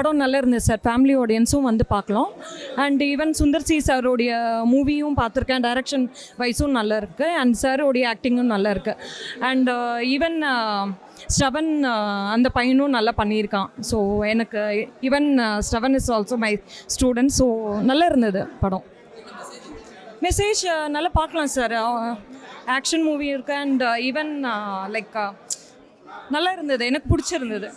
படம் நல்லா இருந்தது சார். ஃபேமிலி ஆடியன்ஸும் வந்து பார்க்கலாம். அண்ட் ஈவன் சுந்தர் சி சாரோடைய மூவியும் பார்த்துருக்கேன். டைரக்ஷன் வைஸும் நல்லா இருக்கு. அண்ட் சாரோடைய ஆக்டிங்கும் நல்லா இருக்கு. அண்ட் ஈவன் ஸ்டவன் அந்த பையனும் நல்லா பண்ணியிருக்கான். ஸோ எனக்கு even Steven is also my student so நல்லா இருந்தது படம். மெசேஜ் uh, நல்லா பார்க்கலாம் சார். Uh, ஆக்ஷன் மூவி இருக்கு. அண்ட் ஈவன் லைக் நல்லா இருந்தது. எனக்கு பிடிச்சிருந்தது.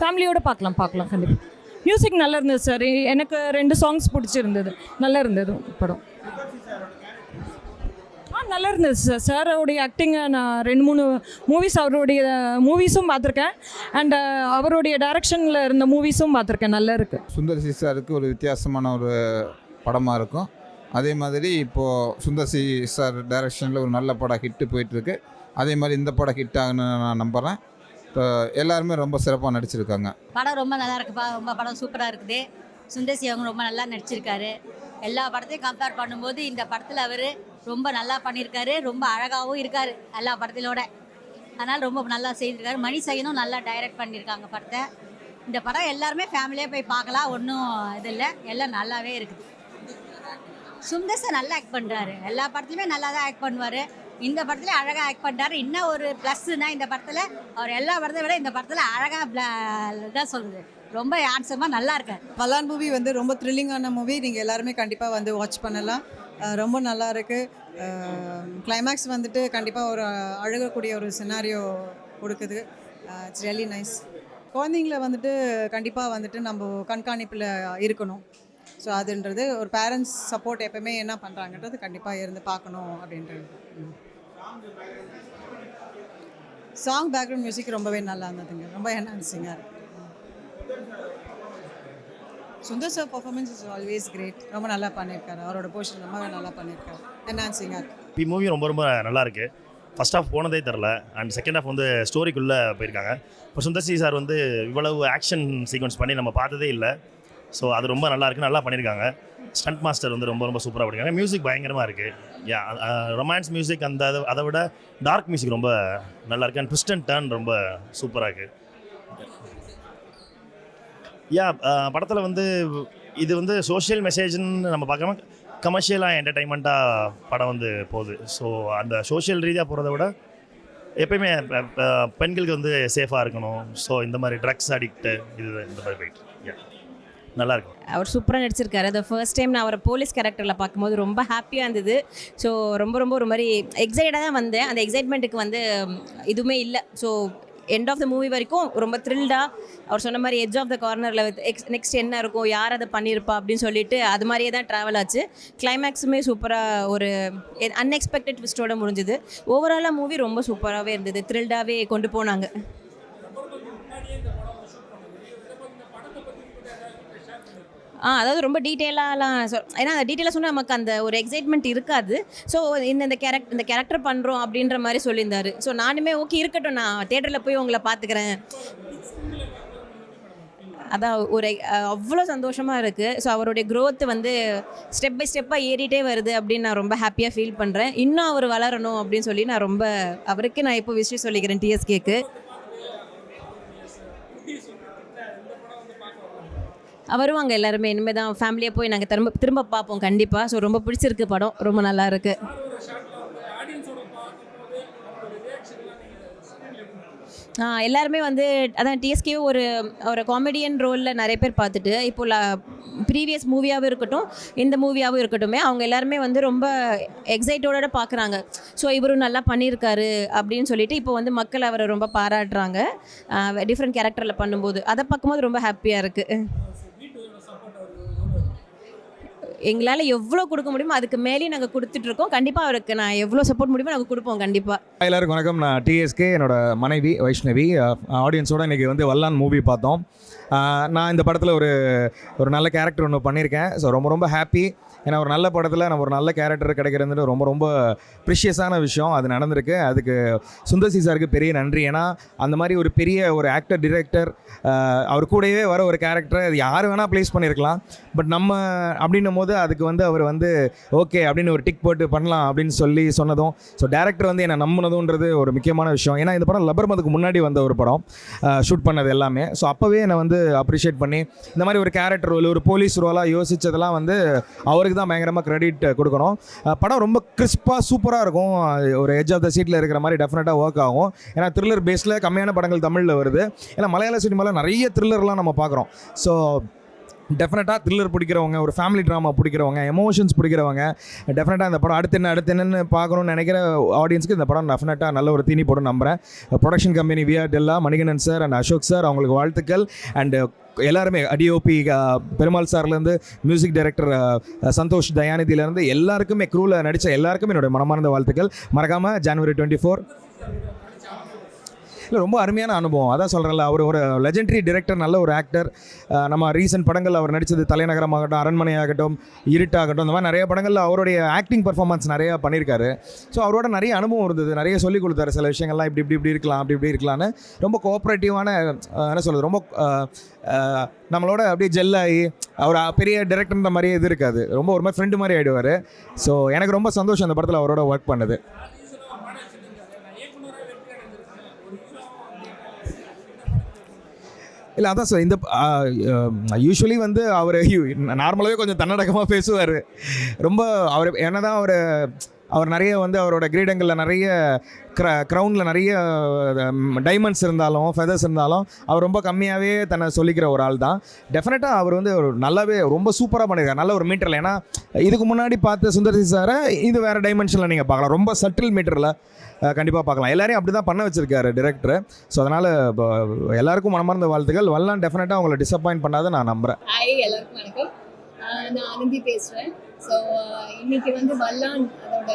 ஃபேமிலியோடு பார்க்கலாம் பார்க்கலாம் கண்டிப்பாக மியூசிக் நல்லா இருந்தது சார் எனக்கு ரெண்டு சாங்ஸ் பிடிச்சிருந்தது. நல்லா இருந்தது படம். ஆ நல்லா இருந்தது சார் சாரோடைய ஆக்டிங்கை நான் ரெண்டு மூணு மூவிஸ் அவருடைய மூவிஸும் பார்த்துருக்கேன். அண்ட் அவருடைய டைரக்ஷனில் இருந்த மூவிஸும் பார்த்துருக்கேன். நல்லா இருக்குது சுந்தர் சி சாருக்கு ஒரு வித்தியாசமான ஒரு படமாக இருக்கும். அதே மாதிரி இப்போது சுந்தர் சி சார் டைரக்ஷனில் ஒரு நல்ல படம் ஹிட்டு போயிட்டுருக்கு அதே மாதிரி இந்த படம் ஹிட் ஆகுன்னு நான் நம்புகிறேன் இப்போ எல்லாருமே ரொம்ப சிறப்பாக நடிச்சிருக்காங்க. படம் ரொம்ப நல்லா இருக்குப்பா. ரொம்ப படம் சூப்பராக இருக்குது. சுந்தர்சி அவங்க ரொம்ப நல்லா நடிச்சிருக்காரு. எல்லா படத்தையும் கம்பேர் பண்ணும்போது இந்த படத்தில் அவர் ரொம்ப நல்லா பண்ணியிருக்காரு. ரொம்ப அழகாகவும் இருக்கார் எல்லா படத்திலோட. அதனால் ரொம்ப நல்லா செய்திருக்காரு. மணி சைனும் நல்லா டைரக்ட் பண்ணியிருக்காங்க படத்தை. இந்த படம் எல்லாருமே ஃபேமிலியாக போய் பார்க்கலாம். ஒன்றும் இது இல்லை. எல்லாம் நல்லாவே இருக்குது. சுந்தர் சார் நல்லா ஆக்ட் பண்ணுறாரு எல்லா படத்துலையுமே நல்லா தான் ஆக்ட் பண்ணுவார். இந்த படத்துல அழகாக ஆக்ட் பண்ணாரு இன்னும் ஒரு பிளஸ்னா இந்த படத்தில் அவர் எல்லா படத்தை விட இந்த படத்தில் அழகாக தான் சொல்லுது ரொம்ப ஹேண்ட்ஸமாக நல்லா இருக்கார். பலான் மூவி வந்து ரொம்ப த்ரில்லிங்கான மூவி நீங்கள் எல்லாருமே கண்டிப்பாக வந்து வாட்ச் பண்ணலாம். ரொம்ப நல்லா இருக்குது கிளைமேக்ஸ் வந்துட்டு கண்டிப்பாக ஒரு அழுகக்கூடிய ஒரு சினாரியோ கொடுக்குது. இட்ஸ் ரியலி நைஸ் குழந்தைங்கள வந்துட்டு கண்டிப்பாக வந்துட்டு நம்ம கண்காணிப்பில் இருக்கணும். ஸோ அதுன்றது ஒரு பேரண்ட்ஸ் சப்போர்ட் எப்பவுமே என்ன பண்ணுறாங்கன்றது கண்டிப்பாக இருந்து பார்க்கணும் அப்படின்றது. சாங் பேக்ரவுண்ட் மியூசிக் ரொம்பவே நல்லா இருந்ததுங்க. ரொம்ப என்ஹான்சிங்காக இருக்குது Sundar sir performance is always great ரொம்ப நல்லா பண்ணியிருக்காரு அவரோட போர்ஷன் ரொம்பவே நல்லா பண்ணியிருக்காரு என்ஹான்சிங்காக இருக்குது இப்போ மூவி ரொம்ப ரொம்ப நல்லா இருக்குது ஃபர்ஸ்ட் ஆஃப் போனதே தெரில அண்ட் செகண்ட் ஹாஃப் வந்து ஸ்டோரிக்குள்ளே போயிருக்காங்க. இப்போ சுந்தர்சி சார் வந்து இவ்வளவு ஆக்ஷன் சீக்வன்ஸ் பண்ணி நம்ம பார்த்ததே இல்லை. ஸோ அது ரொம்ப நல்லா இருக்கு நல்லா பண்ணியிருக்காங்க. ஸ்டண்ட் மாஸ்டர் வந்து ரொம்ப ரொம்ப சூப்பராக பண்ணியிருக்காங்க. மியூசிக் பயங்கரமாக இருக்குது யா ரொமான்ஸ் மியூசிக் அந்த அதை அதை விட டார்க் மியூசிக் ரொம்ப நல்லா இருக்கு அண்ட் ட்விஸ்ட் அண்ட் டர்ன் ரொம்ப சூப்பராக இருக்குது யா படத்தில் வந்து இது வந்து சோஷியல் மெசேஜ்னு நம்ம பார்க்காம கமர்ஷியலாக என்டர்டைன்மெண்ட்டாக படம் வந்து போகுது. ஸோ அந்த சோஷியல் ரீதியாக போகிறத விட எப்பயுமே பெண்களுக்கு வந்து சேஃபாக இருக்கணும். ஸோ இந்த மாதிரி ட்ரக்ஸ் அடிக்ட்டு இது இந்த மாதிரி போயிட்டு யா நல்லா இருக்கும் அவர் சூப்பராக நடிச்சிருக்காரு. அது ஃபர்ஸ்ட் டைம் நான் அவரை போலீஸ் கேரக்டரில் பார்க்கும்போது ரொம்ப ஹாப்பியாக இருந்தது. ஸோ ரொம்ப ரொம்ப ஒரு மாதிரி எக்ஸைட்டாக தான் வந்தேன். அந்த எக்ஸைட்மெண்ட்டுக்கு வந்து எதுவுமே இதுவுமே இல்லை. So end of the movie வரைக்கும் ரொம்ப த்ரில்டாக அவர் சொன்ன மாதிரி எட்ஜ் ஆஃப் த கார்னரில் எக்ஸ் நெக்ஸ்ட் என்ன இருக்கும் யார் அதை பண்ணியிருப்பா அப்படின்னு சொல்லிட்டு அது மாதிரியே தான் ட்ராவல் ஆச்சு. கிளைமேக்ஸுமே சூப்பராக ஒரு அன்எக்ஸ்பெக்டட் ட்விஸ்டோட முடிஞ்சுது. ஓவராலாக மூவி ரொம்ப சூப்பராகவே இருந்தது. த்ரில்டாகவே கொண்டு போனாங்க. ஆ அதாவது ரொம்ப டீட்டெயிலாலாம் சொ ஏன்னா அந்த டீட்டெயிலாக சொன்னால் நமக்கு அந்த ஒரு எக்ஸைட்மெண்ட் இருக்காது. ஸோ இந்த இந்த கேரக்ட் இந்த கேரக்டர் பண்ணுறோம் அப்படின்ற மாதிரி சொல்லியிருந்தாரு. ஸோ நானுமே ஓகே இருக்கட்டும் நான் தேட்டரில் போய் உங்களை பார்த்துக்கிறேன். அதான் ஒரு அவ்வளோ சந்தோஷமாக இருக்குது ஸோ அவருடைய க்ரோத் வந்து ஸ்டெப் பை ஸ்டெப்பாக ஏறிட்டே வருது அப்படின்னு நான் ரொம்ப ஹாப்பியாக ஃபீல் பண்ணுறேன் இன்னும் அவர் வளரணும் அப்படின்னு சொல்லி நான் ரொம்ப அவருக்கு நான் இப்போ விஷயம் சொல்லிக்கிறேன் டிஎஸ்கேக்கு வருவாங்க எல்லாருமே. இனிமேல் தான் ஃபேமிலியாக போய் நாங்கள் திரும்ப திரும்ப பார்ப்போம். கண்டிப்பாக ஸோ ரொம்ப பிடிச்சிருக்கு படம். ரொம்ப நல்லா இருக்கு எல்லாருமே வந்து அதான் டிஎஸ்கே ஒரு ஒரு காமெடியன் ரோலில் நிறைய பேர் பார்த்துட்டு இப்போ ப்ரீவியஸ் மூவியாகவும் இருக்கட்டும் இந்த மூவியாகவும் இருக்கட்டுமே அவங்க எல்லாருமே வந்து ரொம்ப எக்ஸைட்டோட பார்க்குறாங்க. ஸோ இவரும் நல்லா பண்ணியிருக்காரு அப்படின்னு சொல்லிட்டு இப்போ வந்து மக்கள் அவரை ரொம்ப பாராட்டுறாங்க. டிஃப்ரெண்ட் கேரக்டரில் பண்ணும்போது. அதை பார்க்கும்போது ரொம்ப ஹாப்பியாக இருக்குது எங்களால் எவ்வளோ கொடுக்க முடியுமோ அதுக்கு மேலேயும் நாங்கள் கொடுத்துட்ருக்கோம். கண்டிப்பாக அவருக்கு நான் எவ்வளோ சப்போர்ட் முடியுமோ நாங்கள் கொடுப்போம் கண்டிப்பாக எல்லாருக்கும் வணக்கம். நான் டிஎஸ்கே என்னோட மனைவி வைஷ்ணவி ஆடியன்ஸோட இன்றைக்கி வந்து வல்லான் மூவி பார்த்தோம். நான் இந்த படத்தில் ஒரு ஒரு நல்ல கேரக்டர் ஒன்று பண்ணியிருக்கேன். ஸோ ரொம்ப ரொம்ப ஹாப்பி ஏன்னா ஒரு நல்ல படத்தில் நம்ம ஒரு நல்ல கேரக்டர் கிடைக்கிறது ரொம்ப ரொம்ப ப்ரிஷியஸான விஷயம். அது நடந்திருக்கு. அதுக்கு சுந்தர்சி சாருக்கு பெரிய நன்றி. ஏன்னா அந்த மாதிரி ஒரு பெரிய ஒரு ஆக்டர் டிரெக்டர் அவர் கூடவே வர ஒரு கேரக்டர் அது யார் வேணால் ப்ளேஸ் பண்ணியிருக்கலாம் பட் நம்ம அப்படின்னும் போது அதுக்கு வந்து அவர் வந்து ஓகே அப்படின்னு ஒரு டிக் போட்டு பண்ணலாம் அப்படின்னு சொல்லி சொன்னதும் ஸோ டேரக்டர் வந்து என்னை நம்பினதுன்றது ஒரு முக்கியமான விஷயம். ஏன்னா இந்த படம் லபர்மதுக்கு முன்னாடி வந்த ஒரு படம். ஷூட் பண்ணது எல்லாமே. ஸோ அப்போவே என்னை வந்து வந்து அப்ரிஷியேட் பண்ணி இந்த மாதிரி ஒரு கேரக்டர் ரோல் ஒரு போலீஸ் ரோலாக யோசித்ததெல்லாம் வந்து அவருக்கு தான் பயங்கரமாக க்ரெடிட் கொடுக்கணும். படம் ரொம்ப கிறிஸ்பாக சூப்பராக இருக்கும். ஒரு எஜ் ஆஃப் த சீட்டில் இருக்கிற மாதிரி டெஃபினட்டாக ஒர்க் ஆகும். ஏன்னா த்ரில்லர் பேஸில் கம்மியான படங்கள் தமிழில் வருது. ஏன்னா மலையாள சினிமாவில் நிறைய த்ரில்லர்லாம் நம்ம பார்க்குறோம். ஸோ டெஃபினட்டாக த்ரில்லர் பிடிக்கிறவங்க ஒரு ஃபேமிலி ட்ராமா பிடிக்கிறவங்க எமோஷன்ஸ் பிடிக்கிறவங்க டெஃபினட்டாக இந்த படம் அடுத்து என்ன அடுத்து என்னன்னு பார்க்கணும்னு நினைக்கிற ஆடியன்ஸ்க்கு இந்த படம் டெஃபினட்டாக நல்ல ஒரு தீனி போட நம்புகிறேன் production company VR Della Manikandan sir and Ashok sir அவங்களுக்கு வாழ்த்துக்கள். அண்டு எல்லாருமே அடிஓபி பெருமாள் சார்லேருந்து மியூசிக் டைரக்டர் சந்தோஷ் தயாநிதியிலேருந்து எல்லாருக்குமே க்ரூவில் நடித்த எல்லாருக்குமே என்னுடைய மனமார்ந்த வாழ்த்துக்கள். மறக்காமல் ஜனவரி டுவெண்ட்டி ஃபோர் இல்லை ரொம்ப அருமையான அனுபவம். அதான் சொல்கிறேன்ல அவர் ஒரு லெஜெண்டரி டிரெக்டர் நல்ல ஒரு ஆக்டர் நம்ம ரீசெண்ட் படங்கள் அவர் நடித்தது தலைநகரமாகட்டும் அரண்மனை ஆகட்டும் இருட்டாகட்டும் இந்த மாதிரி நிறைய படங்களில் அவருடைய ஆக்டிங் பர்ஃபார்மன்ஸ் நிறையா பண்ணியிருக்காரு. ஸோ அவரோட நிறைய அனுபவம் இருந்தது. நிறைய சொல்லிக் கொடுத்தாரு. சில விஷயங்கள்லாம் இப்படி இப்படி இப்படி இருக்கலாம் அப்படி இப்படி இருக்கலாம்னு ரொம்ப கோஆப்ரேட்டிவான என்ன சொல்கிறது ரொம்ப நம்மளோட அப்படியே ஜெல்லாகி அவர் பெரிய டிரெக்டர்ன்ற மாதிரியே இது இருக்காது. ரொம்ப ஒரு மாதிரி ஃப்ரெண்டு மாதிரி ஆகிடுவார் ஸோ எனக்கு ரொம்ப சந்தோஷம் அந்த படத்தில் அவரோட ஒர்க் பண்ணது. இல்லை அதான் சார் இந்த யூஸ்வலி வந்து அவர் நார்மலாகவே கொஞ்சம் தன்னடக்கமாக பேசுவார். ரொம்ப அவர் என்ன தான் அவர் அவர் நிறைய வந்து அவரோட கிரீடங்களில் நிறைய க்ர க்ரௌனில் நிறைய டைமண்ட்ஸ் இருந்தாலும் ஃபெதர்ஸ் இருந்தாலும் அவர் ரொம்ப கம்மியாகவே தன்னை சொல்லிக்கிற ஒரு ஆள் தான். டெஃபினட்டாக அவர் வந்து ஒரு நல்லாவே ரொம்ப சூப்பராக பண்ணியிருக்காரு. நல்ல ஒரு மீட்டரில் ஏன்னா இதுக்கு முன்னாடி பார்த்த சுந்தர்சி சாரை இது வேறு டைமென்ஷனில் நீங்கள் பார்க்கலாம். ரொம்ப சட்டில் மீட்டரில் கண்டிப்பாக பார்க்கலாம். எல்லாரையும் அப்படி தான் பண்ண வச்சுருக்காரு டிரெக்டர் ஸோ அதனால் எல்லாருக்கும் மனமார்ந்த வாழ்த்துக்கள். வரலாம் டெஃபினட்டாக அவங்களை டிசப்பாயிண்ட் பண்ணாத நான் நம்புகிறேன் நான் ஆனந்தி பேசுகிறேன் ஸோ uh, இன்னைக்கு வந்து வல்லான் அதோட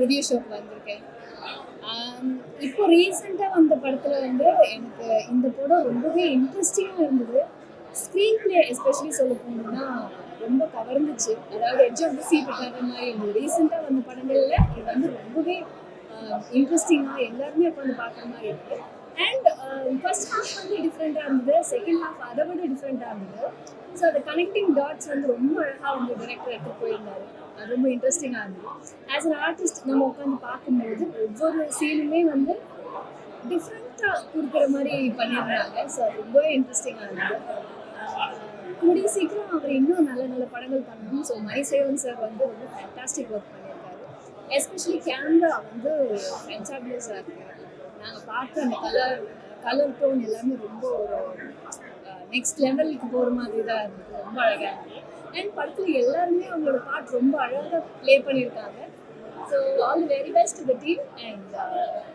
ரிவ்யூ ஷோக்கு வந்திருக்கேன். Um, இப்போ ரீசெண்டாக வந்த படத்தில் வந்து எனக்கு இந்த படம் ரொம்பவே இன்ட்ரெஸ்டிங்காக இருந்தது. ஸ்க்ரீன் பிளே எஸ்பெஷலி சொல்ல போனோம்னா ரொம்ப கவர்ந்துச்சு. அதாவது எட்ஜ் ஆஃப் த சீட் மாதிரி இருந்தது ரீசெண்டாக வந்த படங்களில் இது வந்து ரொம்பவே um, இன்ட்ரெஸ்டிங்காக எல்லாருமே உட்காந்து பார்க்குற மாதிரி இருக்குது அண்ட் ஃபர்ஸ்ட் ஹாஃப் வந்து டிஃப்ரெண்ட்டாக இருந்தது. செகண்ட் ஹாஃப் அதை விட டிஃப்ரெண்ட்டாக இருந்தது. ஸோ அந்த கனெக்டிங் டாட்ஸ் வந்து ரொம்ப அழகாக வந்து டேரக்டர் எடுத்து போயிருந்தாரு. அது ரொம்ப இன்ட்ரெஸ்டிங்காக இருந்தது. ஆஸ் அன் ஆர்டிஸ்ட் நம்ம உட்காந்து பார்க்கும்போது ஒவ்வொரு சீனுமே வந்து டிஃப்ரெண்ட்டாக கொடுக்குற மாதிரி பண்ணியிருந்தாங்க ஸோ அது ரொம்பவே இன்ட்ரெஸ்டிங்காக இருந்தது. கூடிய சீக்கிரம் அவர் இன்னும் நல்ல நல்ல படங்கள் பண்ணணும். ஸோ மணிசேவன் சார் வந்து ரொம்ப ஃபேண்டாஸ்டிக் ஒர்க் பண்ணியிருக்காரு. எஸ்பெஷலி கேமரா வந்து ஃபென்சாபிளஸாக இருக்கு நாங்கள் பார்த்த அந்த கலர் கலர் டோன் எல்லாமே ரொம்ப ஒரு நெக்ஸ்ட் லெவலுக்கு போகிற மாதிரி தான் இருந்தது. ரொம்ப அழகாக இருந்தது. அண்ட் படத்தில் எல்லாருமே அவங்களோட பாட் ரொம்ப அழகாக ப்ளே பண்ணியிருக்காங்க. So all very best the team and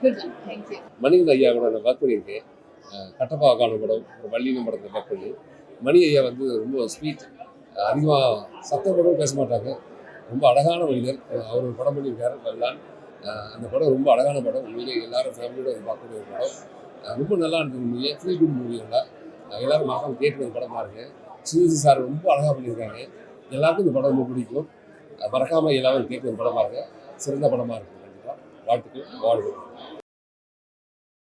good luck thank you Manikanda ஐயா கூட நான் ஒர்க் பண்ணியிருக்கேன். கட்டப்பா காண படம் ஒரு வள்ளினம் படத்தில் ஒர்க் பண்ணி. மணி ஐயா வந்து ரொம்ப ஸ்வீட் அதிகமாக சத்தம் கூட பேச மாட்டாங்க. ரொம்ப அழகான மனிதர். அவர் படம் பண்ணியிருக்காரு வல்லான் அந்த படம் ரொம்ப அழகான படம். உண்மையிலே எல்லாரும் ஃபேமிலியோட பார்க்கக்கூடிய ஒரு படம். ரொம்ப நல்லா இருந்தது உண்மையிலே ஃபீல் குட் மூவி எல்லாம். அஹ் எல்லாரும் மறக்காம கேட்டு அந்த படம் பாருங்க. சார் ரொம்ப அழகாக பண்ணியிருக்காங்க. எல்லாருக்கும் இந்த படம் ரொம்ப பிடிக்கும். மறக்காமல் எல்லாரும் கேட்டு படமாக இருக்கேன் சிறந்த படமாக இருக்கும். கண்டிப்பாக வாழ்த்துக்கள். வாழ்வு